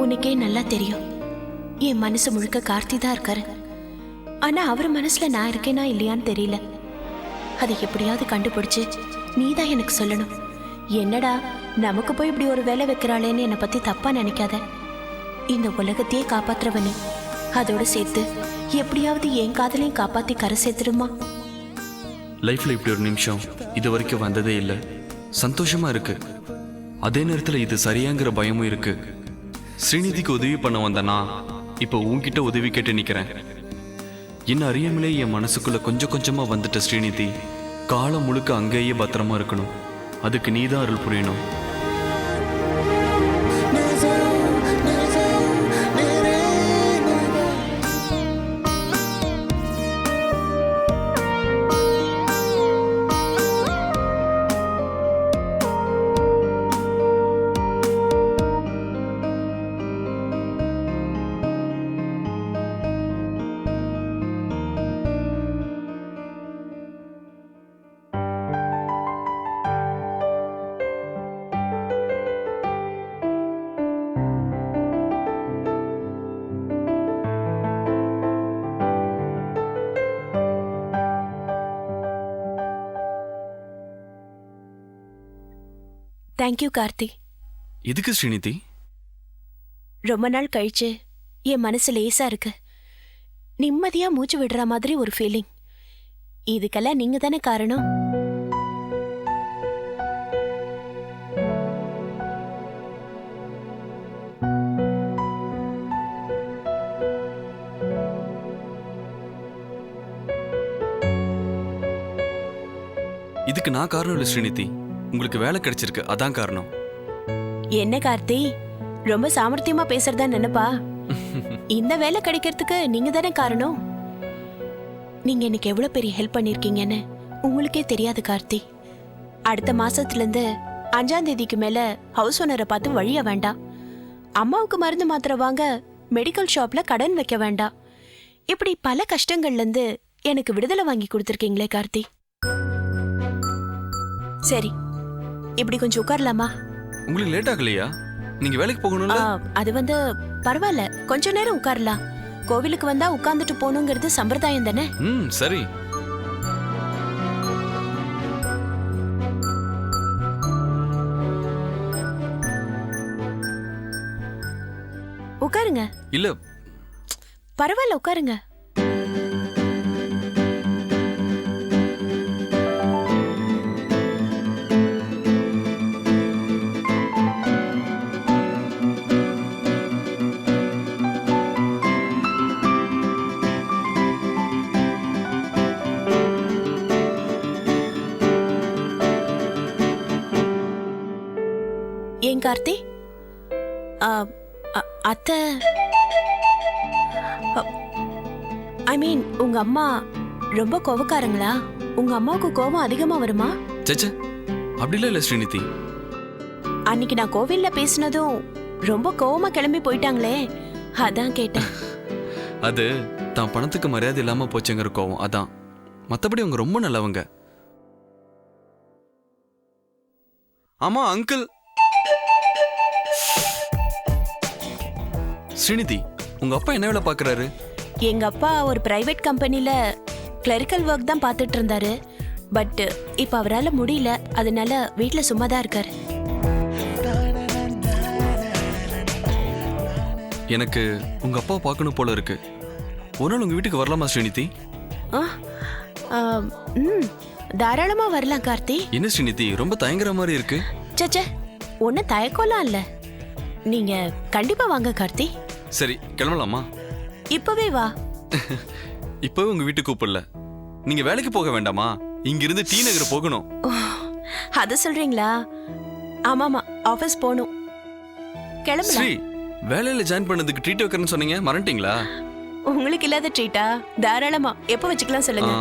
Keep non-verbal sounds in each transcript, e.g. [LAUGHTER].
உனக்கே நல்லா தெரியும். என் மனசு முழுக்க கார்த்தி தான் இருக்காரு. ஆனா அவர் மனசுல நான் இருக்கேனா இல்லையான்னு தெரியல. அதை எப்படியாவது கண்டுபிடிச்சு நீ தான் எனக்கு சொல்லணும். என்னடா நமக்கு போய் இப்படி ஒரு வேலை வைக்கிறாளேன்னு என்னை பத்தி தப்பா நினைக்காத. இந்த உலகத்தையே காப்பாத்துறவனு அதோட சேர்த்து எப்படியாவது என் காதலையும் காப்பாத்தி கரை சேர்த்துடுமா? லைஃப்ல இப்படி ஒரு நிமிஷம் இது வரைக்கும் வந்ததே இல்லை. சந்தோஷமா இருக்கு. அதே நேரத்தில் இது சரியாங்கிற பயமும் இருக்கு. ஸ்ரீநிதிக்கு உதவி பண்ண வந்தனா இப்போ உன்கிட்ட உதவி கேட்டு நிக்கிறேன். என்ன அறியாமலே என் மனசுக்குள்ள கொஞ்சம் கொஞ்சமா வந்துட்ட ஸ்ரீநிதி காலம் முழுக்க அங்கேயே பத்திரமா இருக்கணும். அதுக்கு நீதான் அருள் புரியணும். தேங்க்யூ கார்த்தி எதுக்கு ஸ்ரீநிதி? ரொம்ப நாள் கழிச்சு என் மனசு லேசா இருக்கு. நிம்மதியா மூச்சு விடுற மாதிரி ஒரு ஃபீலிங் இதுக்கெல்லாம் நீங்க தானே காரணம்? இதுக்கு நான் காரணம் இல்லை ஸ்ரீநிதி. உங்களுக்கு வேலை கிடைச்சிருக்கு. அதான் காரணம். என்ன கார்த்தி? ரொம்ப சாமர்த்தியமா பேசுறதா நினைப்பா? [LAUGHS] இந்த வேலை கிடைக்கிறதுக்கு நீங்க தானே காரணம்? நீங்க எனக்கு எவ்வளவு பெரிய ஹெல்ப் பண்ணிருக்கீங்கன்னு உங்களுக்கே தெரியாது கார்த்தி. அடுத்த மாசத்துல இருந்து அஞ்சாம் தேதிக்கு மேல ஹவுஸ் ஓனரை பார்த்து வழிய வேண்டாம். அம்மாவுக்கு மருந்து மாத்திரை வாங்க மெடிக்கல் ஷாப்ல கடன் வைக்க வேண்டாம். இப்படி பல கஷ்டங்கள்ல இருந்து எனக்கு விடுதலை வாங்கி கொடுத்துருக்கீங்களே கார்த்தி. சரி இப்படி கொஞ்சம் உட்காரலாமா? உங்களுக்கு லேட் ஆகலையா? நீங்க வேலைக்கு போகணும்ல? ஆ, அது வந்து பரவாயில்ல. கொஞ்ச நேரம் உட்காரலாம். கோவிலுக்கு வந்தா உட்கார்ந்துட்டு போகணுங்கிறது சம்பிரதாயம் தானே? ம் சரி. உட்காருங்க. இல்ல. பரவாயில்ல உட்காருங்க. கார்த்தி? அத்தை. ஐ மீன் உங்க அம்மா ரொம்ப கோவக்காரங்களா? உங்க அம்மாவுக்கு கோவம் அதிகமா வருமா? சச்ச அப்படிலாம் இல்ல ஸ்ரீநிதி. அன்னைக்கு நான் கோவில்ல பேசினதும் ரொம்ப கோவமா கிளம்பி போயிட்டாங்களே. அதான் கேட்டேன். [LAUGHS] அது தான் பணத்துக்கு மரியாதை இல்லாம போச்சுங்கிற கோவம். அதான். மத்தபடி அவங்க ரொம்ப நல்லவங்க. ஆமா அங்கிள். ஸ்ரீநிதி உங்க அப்பா என்ன வேலை பாக்குறாரு எங்க அப்பா ஒரு பிரைவேட் கம்பெனில கிளரிக்கல் ஒர்க் தான் பார்த்துட்டு இருந்தாரு. பட் இப்ப அவரால முடியல. அதனால வீட்ல சும்மா தான் இருக்காரு. எனக்கு உங்க அப்பா பார்க்கணும் போல இருக்கு. ஒரு நாள் உங்க வீட்டுக்கு வரலாமா ஸ்ரீநிதி? ஆ, ஆ, ம் தாராளமா வரலாம் கார்த்தி. என்ன ஸ்ரீநிதி ரொம்ப தயங்குற மாதிரி இருக்கு? சச்சே ஒன்னும் தயக்கம்லாம் இல்ல. நீங்க கண்டிப்பா வாங்க கார்த்தி. சரி கிளம்பலாமா? இப்பவே வா. [LAUGHS] இப்பவே உங்க வீட்டுக்கு கூப்பிடல. நீங்க வேலைக்கு போக வேண்டாமா? இங்கிருந்து டி நகர் போகணும். அத சொல்றீங்களா? ஆமாமா ஆபீஸ் போகணும். கிளம்பலாம். ஸ்ரீ வேலையில ஜாயின் பண்ணதுக்கு ட்ரீட் வைக்கிறேன்னு சொன்னீங்க மறந்துட்டீங்களா? உங்களுக்கு இல்லாத ட்ரீட்டா தாராளமா எப்ப வச்சுக்கலாம் சொல்லுங்க.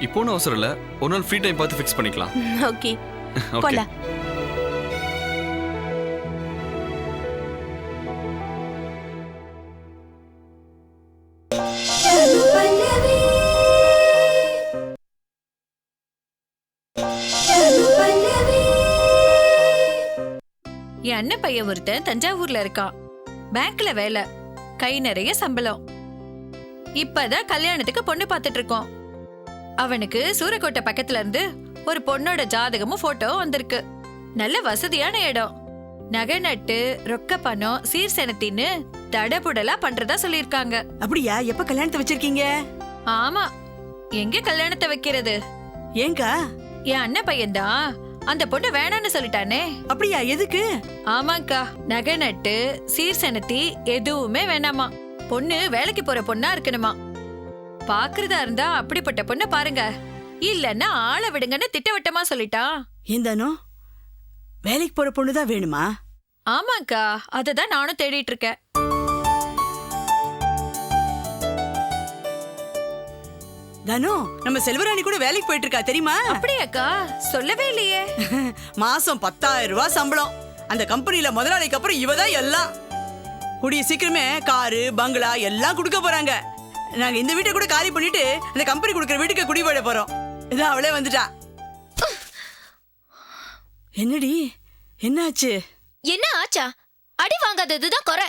இப்போ ஒன்றும் அவசரம் இல்லை. ஒரு நாள் ஃப்ரீ டைம் பார்த்து ஃபிக்ஸ் பண்ணிக்கலாம். [LAUGHS] ஓகே ஓகே [LAUGHS] போலாம். என் அண்ணன் பையன் ஒருத்தன் தஞ்சாவூர்ல இருக்கான். பேங்க்ல வேலை. கை நிறைய சம்பளம். இப்பதான் கல்யாணத்துக்கு பொண்ணு பார்த்துட்டு இருக்கோம். அவனுக்கு சூரக்கோட்டை பக்கத்துல இருந்து ஒரு பொண்ணோட ஜாதகமும் போட்டோவும் வந்திருக்கு. நல்ல வசதியான இடம். நகை நட்டு ரொக்க பணம் சீர் செனத்தின்னு தடபுடலா பண்றதா சொல்லியிருக்காங்க. அப்படியா? எப்ப கல்யாணத்தை வச்சிருக்கீங்க? ஆமா. எங்க கல்யாணத்தை வைக்கிறது? ஏங்கா? என் அண்ணன் பையன்தான். அந்த பொண்ணு வேணான்னு சொல்லிட்டானே. அப்படியா எதுக்கு? ஆமாக்கா நகை நட்டு சீர் செனத்தி எதுவுமே வேணாமா. பொண்ணு வேலைக்கு போற பொண்ணா இருக்கணுமா. பாக்குறதா இருந்தா அப்படிப்பட்ட பொண்ணு பாருங்க. இல்லன்னா ஆளை விடுங்கன்னு திட்டவட்டமா சொல்லிட்டான் ஏந்தானோ வேலைக்கு போற பொண்ணுதான் வேணுமா? ஆமாக்கா அததான் நானும் தேடிட்டு இருக்கேன். தானோ நம்ம செல்வராணி கூட வேலைக்கு போயிட்டு இருக்கா தெரியுமா அப்படியாக்கா சொல்லவே இல்லையே. [LAUGHS] மாசம் பத்தாயிரம் ரூபாய் சம்பளம். அந்த கம்பெனில முதலாளிக்கு அப்புறம் இவ தான் எல்லாம். கூடிய சீக்கிரமே காரு பங்களா எல்லாம் கொடுக்க போறாங்க. நாங்க இந்த வீட்டை கூட காலி பண்ணிட்டு அந்த கம்பெனி கொடுக்குற வீட்டுக்கு குடி போயிட போறோம். இதான் அவளே வந்துட்டா. என்னடி? என்னாச்சு? என்ன ஆச்சா? அடி வாங்காததுதான் குறை.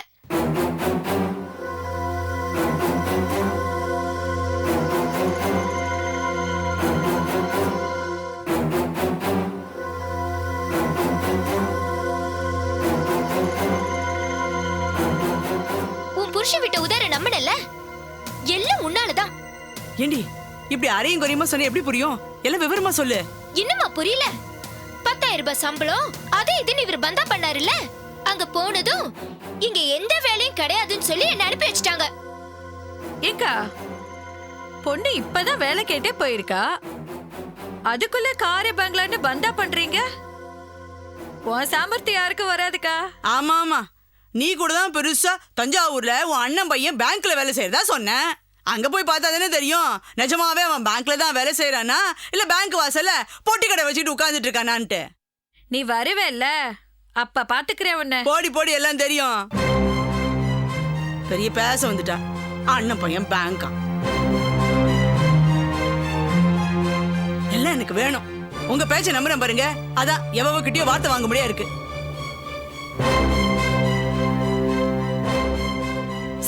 புருஷன் விட்ட உதர நம்பனல்ல எல்லாம் உன்னாலதான். ஏண்டி இப்படி அரையும் குறையுமா சொன்ன எப்படி புரியும்? எல்லாம் விவரமா சொல்லு. இன்னுமா புரியல? பத்தாயிரம் ரூபாய் சம்பளம் அதே இதுன்னு இவர் பந்தா பண்ணாருல்ல? அங்க போனதும் இங்க எந்த வேலையும் கிடையாதுன்னு சொல்லி என்ன அனுப்பி வச்சிட்டாங்க. ஏக்கா பொண்ணு இப்பதான் வேலை கேட்டே போயிருக்கா? அதுக்குள்ள காரு பங்களான்னு பந்தா பண்றீங்க? உன் சாமர்த்தியம் யாருக்கும் வராதுக்கா? ஆமா ஆமா நீ கூட தான் பெருசா தஞ்சாவூர்ல உன் அண்ணன் பையன் பேங்க்ல வேலை செய்யறதா சொன்ன? அங்க போய் பார்த்தா தானே தெரியும். நிஜமாவே அவன் பேங்க்ல தான் வேலை செய்யறானா? இல்ல பேங்க் வாசல்ல பொட்டி கடை வச்சுட்டு உட்கார்ந்துட்டு இருக்கானான்ட்டு. நீ வருவேல்ல. அப்ப பாத்துக்கிறேன் உன்னை. போடி போடி எல்லாம் தெரியும். பெரிய பேச வந்துட்டா. அண்ணன் பையன் பேங்கா எல்லாம் எனக்கு வேணும். உங்க பேச்ச நம்புறேன் பாருங்க. அதான் எவவ கிட்டயோ வார்த்தை வாங்க முடியா இருக்கு.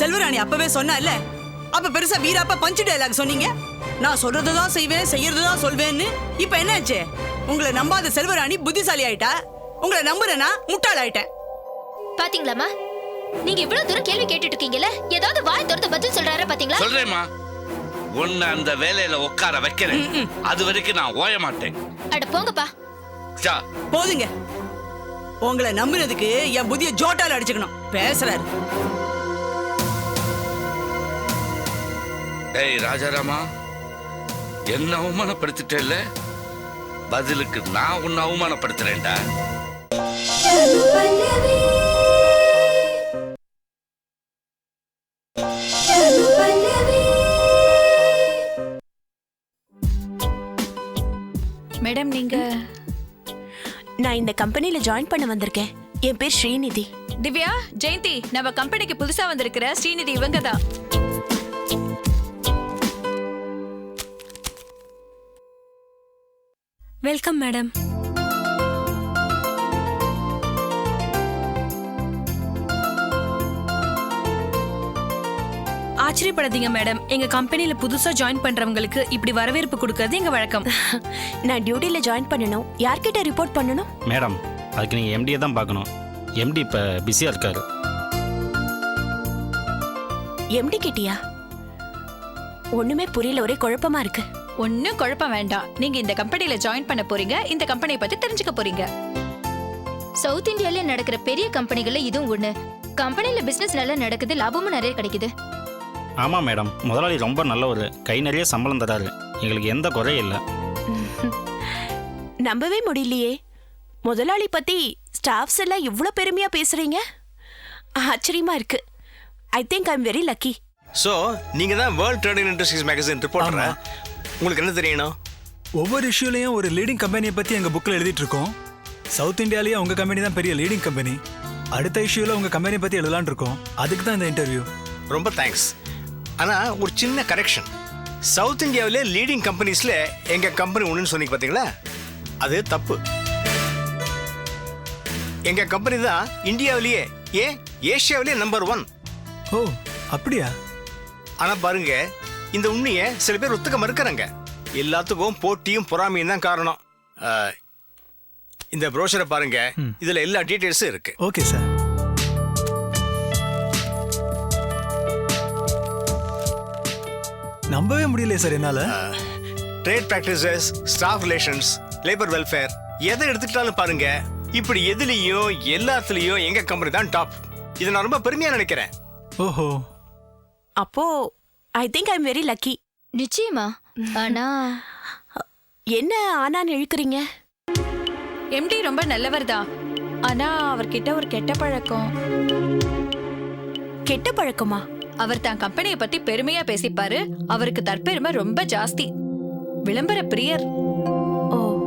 செல்வராணி அப்பவே சொன்னா இல்ல அப்ப பெருசா வீராப்பா பஞ்சு டயலாக் சொன்னீங்க? நான் சொல்றதுதான் செய்வேன் செய்யறதுதான் சொல்வேன்னு. இப்ப என்னாச்சு? உங்களை நம்பாத செல்வராணி புத்திசாலி ஆயிட்டா? உங்களை நம்புறேனா முட்டாள் ஆயிட்டேன். பாத்தீங்களாமா நீங்க இவ்வளவு தூரம் கேள்வி கேட்டுட்டு இருக்கீங்கல்ல ஏதாவது வாய் திறந்து பதில் சொல்றாரா பாத்தீங்களா? சொல்றேம்மா. உன்னை அந்த வேலையில உட்கார வைக்கிறேன். அது வரைக்கும் நான் ஓய மாட்டேன். அட போங்கப்பா. சா, போதுங்க. உங்களை நம்புனதுக்கு என் புதிய ஜோட்டால அடிச்சுக்கணும். பேசுறாரு. ஏய் ராஜாராமா என்ன அவமானப்படுத்திட்டேல்ல? பதிலுக்கு நான் உன்னை அவமானப்படுத்துறேன்டா. மேடம் நீங்க நான் இந்த கம்பெனில ஜாயின் பண்ண வந்திருக்கேன். என் பேர் ஸ்ரீநிதி. திவ்யா ஜெயந்தி நம்ம கம்பெனிக்கு புதுசா வந்திருக்கிற ஸ்ரீநிதி இவங்க தான் வெல்கம் மேடம் ஆச்சரியப்படாதீங்க மேடம் எங்க கம்பெனில புதுசா ஜாயின் பண்றவங்களுக்கு இப்படி வரவேற்பு கொடுக்கறது எங்க வழக்கம்? [LAUGHS] நான் டியூட்டில ஜாயின் பண்ணணும். யார்கிட்ட ரிப்போர்ட் பண்ணணும்? மேடம் அதுக்கு நீங்கள் எம்டியை தான் பார்க்கணும். எம்டி இப்போ பிஸியாக இருக்காரு. எம்டி கிட்டியா? ஒண்ணுமே புரியல ஒரே குழப்பமா இருக்கு. ஒன்னும் குழப்பம் வேண்டாம். நீங்க இந்த கம்பெனில ஜாயின் பண்ண போறீங்க. இந்த கம்பெனியை பத்தி தெரிஞ்சுக்க போறீங்க. சவுத் இந்தியால நடக்கிற பெரிய கம்பெனிகள்ல இதுவும் ஒண்ணு. கம்பெனில பிசினஸ் நல்லா நடக்குது லாபமும் நிறைய கிடைக்குது. ஆமாம் மேடம் முதலாளி ரொம்ப நல்லவர். கை நிறைய சம்பளம் தராரு. எங்களுக்கு எந்த குறையும் இல்லை. நம்பவே முடியலையே. முதலாளி பத்தி ஸ்டாஃப்ஸ் எல்லாம் இவ்ளோ பெருமையா பேசுறீங்க? ஆச்சரியமா இருக்கு. I think I am very lucky so நீங்க தான் வேர்ல்ட் ட்ரேடிங் இண்டஸ்ட்ரீஸ் மேகசின் ரிப்போர்ட்டரா உங்களுக்கு என்ன தெரியணும் ஒவ்வொரு இஷ்யூலையும் ஒரு லீடிங் கம்பெனியை பற்றி எங்கள் புக்கில் எழுதிட்டு இருக்கோம் சவுத் இந்தியாலேயே உங்கள் கம்பெனி தான் பெரிய லீடிங் கம்பெனி அடுத்த இஷ்யூவில் உங்கள் கம்பெனி பற்றி எழுதலாம்னு இருக்கோம். அதுக்கு தான் இந்த இன்டர்வியூ ரொம்ப தேங்க்ஸ் ஆனா ஒரு சின்ன கரெக்ஷன் சவுத் இந்தியாவிலே லீடிங் கம்பெனிஸ்ல எங்க கம்பெனி ஒன்றுன்னு சொன்னீங்க பாத்தீங்களா? அது தப்பு. எங்க கம்பெனி தான் இந்தியாவிலேயே ஏன் ஏஷியாவிலே நம்பர் ஒன் ஓ அப்படியா? ஆனா பாருங்க இந்த உண்மையை சில பேர் ஒத்துக்க மறுக்கறாங்க. எல்லாத்துக்கும் போட்டியும் பொறாமையும் தான் காரணம். அஹ், இந்த ப்ரோஷரை பாருங்க. இதுல எல்லா டீடைல்ஸும் இருக்கு. Okay sir. நம்பவே முடியலையே சார் என்னால. Trade practices staff relations labour welfare எதை எடுத்துக்கிட்டாலும் பாருங்க. இப்படி எதுலயும் எல்லாத்துலயும் எங்க கம்பெனி தான் டாப் இதை நான் ரொம்ப பெருமையா நினைக்கிறேன். ஓஹோ. அப்போ I think I'm very lucky நிச்சயமா. ஆனா என்ன ஆனான்னு இழுக்கிறீங்க? எம்டி ரொம்ப நல்லவர் தான் ஆனா அவர்கிட்ட ஒரு கெட்ட பழக்கம். கெட்ட பழக்கமா? அவர் தான் கம்பெனியை பத்தி பெருமையா பேசிப்பாரு. அவருக்கு தற்பெருமை ரொம்ப ஜாஸ்தி. விளம்பர பிரியர். ஓ.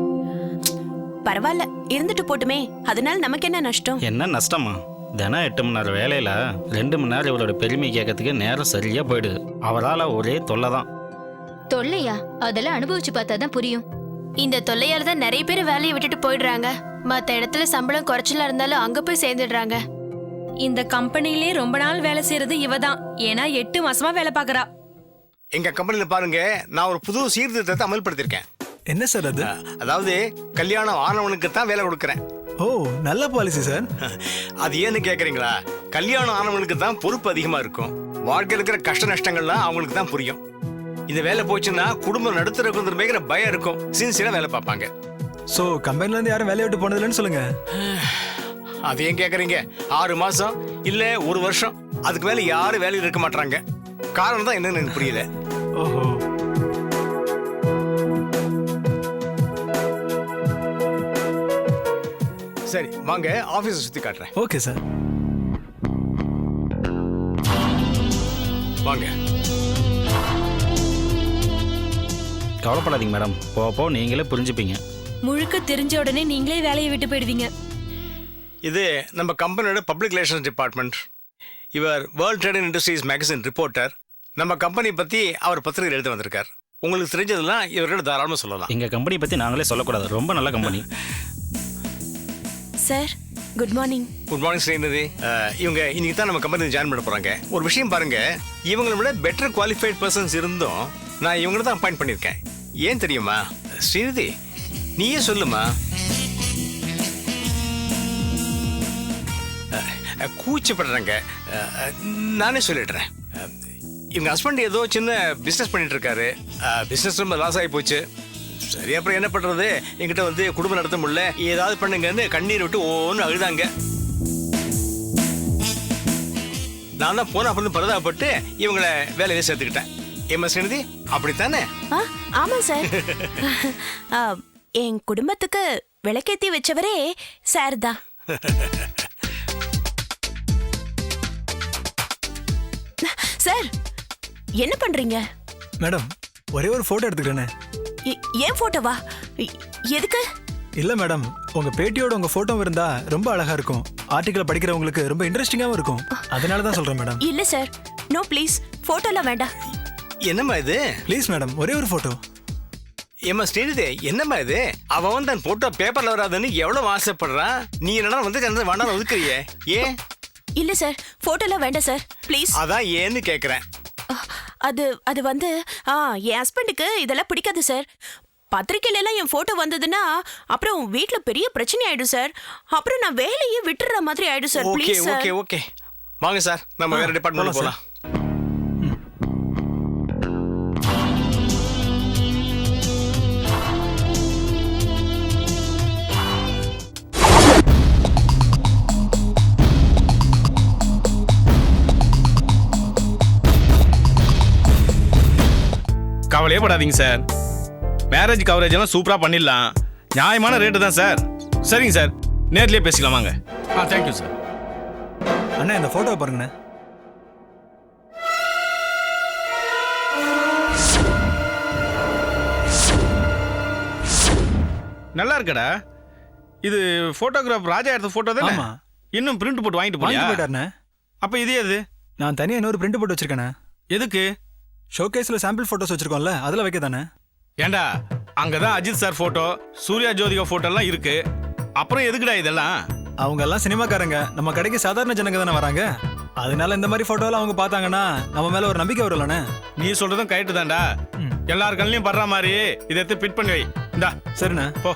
பரவாயில்ல இருந்துட்டு போட்டுமே. அதனால நமக்கு என்ன நஷ்டம்? என்ன நஷ்டமா? தினம் எட்டு மணி நேரம் வேலையில் ரெண்டு மணி நேரம் இவரோட பெருமை கேட்கறதுக்கு நேரம் சரியாக போயிடுது. அவரால் ஒரே தொல்லை தான். தொல்லையா? அதெல்லாம் அனுபவிச்சு பார்த்தா தான் புரியும். இந்த தொல்லையால தான் நிறைய பேர் வேலையை விட்டுட்டு போயிடுறாங்க. மத்த இடத்துல சம்பளம் குறைச்சலா இருந்தாலும் அங்க போய் சேர்ந்துடுறாங்க. இந்த கம்பெனிலே ரொம்ப நாள் வேலை செய்யறது இவ தான். ஏன்னா எட்டு மாசமா வேலை பார்க்கறா. எங்க கம்பெனில பாருங்க நான் ஒரு புது சீர்திருத்தத்தை அமல்படுத்தியிருக்கேன். என்ன சார் அது? அதாவது கல்யாணம் ஆனவனுக்கு தான் வேலை கொடுக்குறேன். ஓ நல்ல பாலிசி சார் அது ஏன்னு கேக்குறீங்களா? கல்யாணம் ஆனவனுக்கு தான் பொறுப்பு அதிகமா இருக்கும். வாழ்க்கையில் இருக்கிற கஷ்ட நஷ்டங்கள்லாம் அவங்களுக்கு தான் புரியும். இந்த வேலை போச்சுன்னா குடும்பம் நடுத்தரக்குங்கிற பயம் இருக்கும். சின்சியரா வேலை பார்ப்பாங்க. ஸோ கம்பெனில இருந்து யாரும் வேலையை விட்டு போனதில்லைன்னு சொல்லுங்க. அது ஏன் கேக்குறீங்க? ஆறு மாசம் இல்ல ஒரு வருஷம். அதுக்கு மேல யாரும் வேலையில் இருக்க மாட்டாங்க காரணம் தான் என்னன்னு எனக்கு புரியல. ஓஹோ. சரி வாங்க ஆபீஸை சுத்தி காட்டுறேன். Okay sir. வாங்க. கவலைப்படாதீங்க மேடம். போக போக நீங்களே புரிஞ்சுப்பீங்க. முழுக்க தெரிஞ்ச உடனே நீங்களே வேலையை விட்டு போயிடுவீங்க. இது நம்ம கம்பெனியோட பப்ளிக் ரிலேஷன்ஸ் டிபார்ட்மெண்ட் இவர் world trade industries magazine reporter நம்ம கம்பெனி பத்தி அவர் பத்திரிகை எழுத வந்திருக்கார். உங்களுக்கு தெரிஞ்சதெல்லாம் இவர்கிட்ட தாராளமாக சொல்லலாம். எங்கள் கம்பெனி பற்றி நாங்களே சொல்லக்கூடாது. ரொம்ப நல்ல company sir. Good morning good morning Srinidhi. இவங்க இன்னைக்கு தான் நம்ம கம்பெனி ஜாயின் பண்ண போறாங்க. ஒரு விஷயம் பாருங்க. இவங்களை விட பெட்டர் குவாலிஃபைட் பர்சன்ஸ் இருந்தும் நான் இவங்களை தான் அப்பாயிண்ட் பண்ணியிருக்கேன். ஏன் தெரியுமா? ஸ்ரீநிதி நீயே சொல்லுமா? கூச்சப்படுறேங்க. நானே சொல்லிடுறேன். இவங்க ஹஸ்பண்ட் ஏதோ சின்ன பிஸ்னஸ் பண்ணிட்டு இருக்காரு. பிஸ்னஸ் ரொம்ப லாஸ் ஆகி போச்சு. சரி அப்புறம் என்ன பண்றது? என்கிட்ட வந்து குடும்பம் நடத்த முடியல. ஏதாவது பண்ணுங்கன்னு கண்ணீர் விட்டு ஓன்னு அழுதாங்க. நான் தான் போன அப்புறம் பரதாபப்பட்டு இவங்களை வேலையில சேர்த்துக்கிட்டேன். ஏமா ஸ்ரீநிதி? அப்படித்தானே? ஆ ஆமா சார். ஆ, என் குடும்பத்துக்கு விளக்கேத்தி வச்சவரே சார் தான். சார் என்ன பண்றீங்க? மேடம் ஒரே ஒரு ஃபோட்டோ எடுத்துக்கிறேனே. ஏன் போட்டோவா எதுக்கு? இல்ல மேடம் உங்க பேட்டியோட உங்க போட்டோ இருந்தா ரொம்ப அழகா இருக்கும். ஆர்டிக்கல் படிக்கிறவங்களுக்கு ரொம்ப இன்ட்ரெஸ்டிங்காவும் இருக்கும். அதனால தான் சொல்றேன் மேடம் இல்ல சார் நோ ப்ளீஸ் போட்டோலாம் வேண்டாம். என்னம்மா இது? ப்ளீஸ் மேடம் ஒரே ஒரு போட்டோ ஏமா ஸ்ரீநிதி என்னம்மா இது? அவன் வந்து தன் போட்டோ பேப்பர்ல வராதுன்னு எவ்வளவு ஆசைப்படுறான் நீ என்னடா வந்து அந்த வேண்டாம் ஒதுக்குறியே? ஏன்? இல்ல சார் போட்டோலாம் வேண்டாம் சார் ப்ளீஸ் அதான் ஏன்னு கேக்குறேன். அது அது வந்து ஆ என் ஹஸ்பண்டுக்கு இதெல்லாம் பிடிக்காது சார் பத்திரிக்கையில எல்லாம் என் போட்டோ வந்ததுன்னா அப்புறம் வீட்ல பெரிய பிரச்சனை ஆயிடும் சார் அப்புறம் நான் வேலையே விட்டுற மாதிரி ஆயிடும் sir okay please sir okay okay வாங்க சார் நம்ம வேற டிபார்ட்மெண்ட் போலாம். போலாம் கவலையே படாதீங்க சார் மேரேஜ் கவரேஜ் எல்லாம் சூப்பரா பண்ணிடலாம். நியாயமான ரேட்டு தான் சார் சரிங்க சார் நேர்லயே பேசிக்கலாம் வாங்க. ஆ தேங்க்யூ சார் அண்ணா இந்த போட்டோவை பாருங்கண்ணே. நல்லா இருக்கடா. இது போட்டோகிராஃப் ராஜா எடுத்த போட்டோ தானே. இன்னும் பிரிண்ட் போட்டு வாங்கிட்டு போயிட்டாருண்ணே. அப்ப இது எது? நான் தனியா இன்னொரு பிரிண்ட் போட்டு வச்சிருக்கேண்ணே. எதுக்கு? ஷோகேஸ்ல சாம்பிள் போட்டோஸ் வச்சிருக்கோம்ல அதுல வைக்க தானே ஏண்டா அங்கதான் Ajith sir photo Suriya Jyothika photo எல்லாம் இருக்கு. அப்புறம் எதுக்குடா இதெல்லாம்? அவங்க எல்லாம் சினிமாக்காரங்க. நம்ம கடைக்கு சாதாரண ஜனங்க தானே வராங்க. அதனால இந்த மாதிரி போட்டோலாம் அவங்க பார்த்தாங்கன்னா நம்ம மேல ஒரு நம்பிக்கை வரும்லண்ணே நீ சொல்றதும் கரெக்டு தான்டா. எல்லார் கண்ணிலையும் படுற மாதிரி இதை எடுத்து பிட் பண்ணி வை. இந்தா சரிண்ணே. போ.